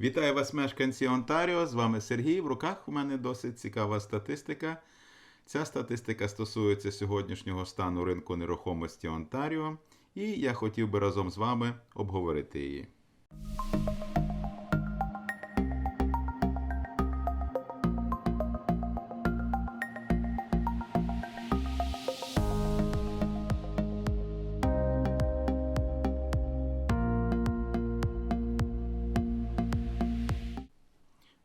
Вітаю вас, мешканці Онтаріо. З вами Сергій. В руках у мене досить цікава статистика. Ця статистика стосується сьогоднішнього стану ринку нерухомості Онтаріо, і я хотів би разом з вами обговорити її.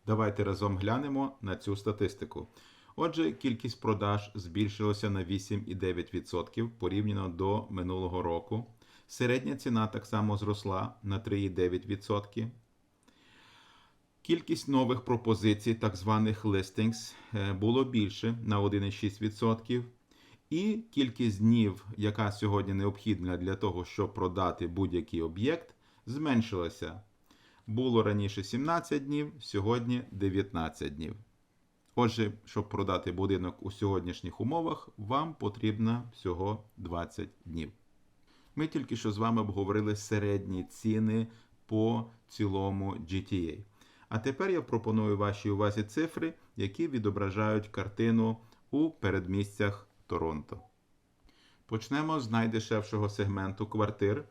Давайте разом глянемо на цю статистику. Отже, кількість продаж збільшилася на 8,9% порівняно до минулого року. Середня ціна так само зросла на 3,9%. Кількість нових пропозицій, так званих listings, е, було більше на 1,6%. І кількість днів, яка сьогодні необхідна для того, щоб продати будь-який об'єкт, зменшилася. Було раніше 17 днів, сьогодні 19 днів. Отже, щоб продати будинок у сьогоднішніх умовах, вам потрібно всього 20 днів. Ми тільки що з вами обговорили середні ціни по цілому GTA. А тепер я пропоную вашій увазі цифри, які відображають картину у передмістях Торонто. Почнемо з найдешевшого сегменту квартир.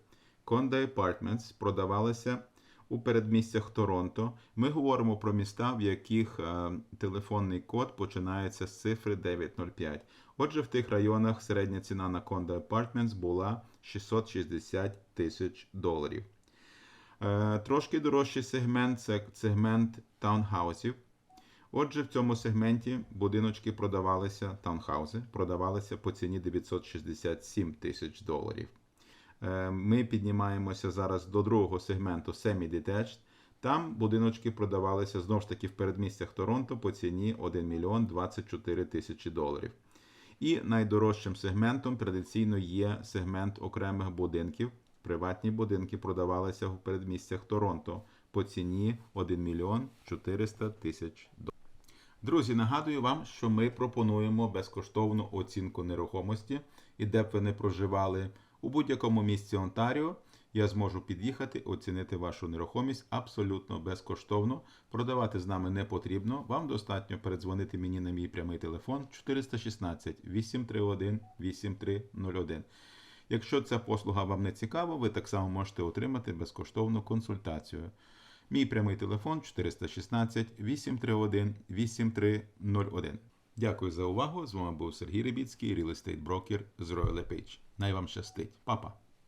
Conda Apartments продавалися у передмістях Торонто. Ми говоримо про міста, в яких е, телефонний код починається з цифри 905. Отже, в тих районах середня ціна на Conda Apartments була 660 тисяч доларів. Е, трошки дорожчий сегмент це сегмент таунхаусів. Отже, в цьому сегменті будиночки продавалися, таунхаузи продавалися по ціні 967 тисяч доларів. Е, Ми піднімаємося зараз до другого сегменту Semi-Detached. Там будиночки продавалися знову ж таки в передмістях Торонто по ціні 1 мільйон 24 тисячі доларів. І найдорожчим сегментом традиційно є сегмент окремих будинків. Приватні будинки продавалися в передмістях Торонто по ціні 1 мільйон 400 тисяч доларів. Друзі, нагадую вам, що ми пропонуємо безкоштовну оцінку нерухомості і де б ви не проживали у будь-якому місці Онтаріо. Я зможу під'їхати, оцінити вашу нерухомість абсолютно безкоштовно. Продавати з нами не потрібно. Вам достатньо передзвонити мені на мій прямий телефон 416 831 8301. Якщо ця послуга вам не цікава, ви так само можете отримати безкоштовну консультацію. Мій прямий телефон 416 831 8301. Дякую за увагу. З вами був Сергій Рибіцький, Real Estate Broker з Royal Page. Най вам щастить. Папа!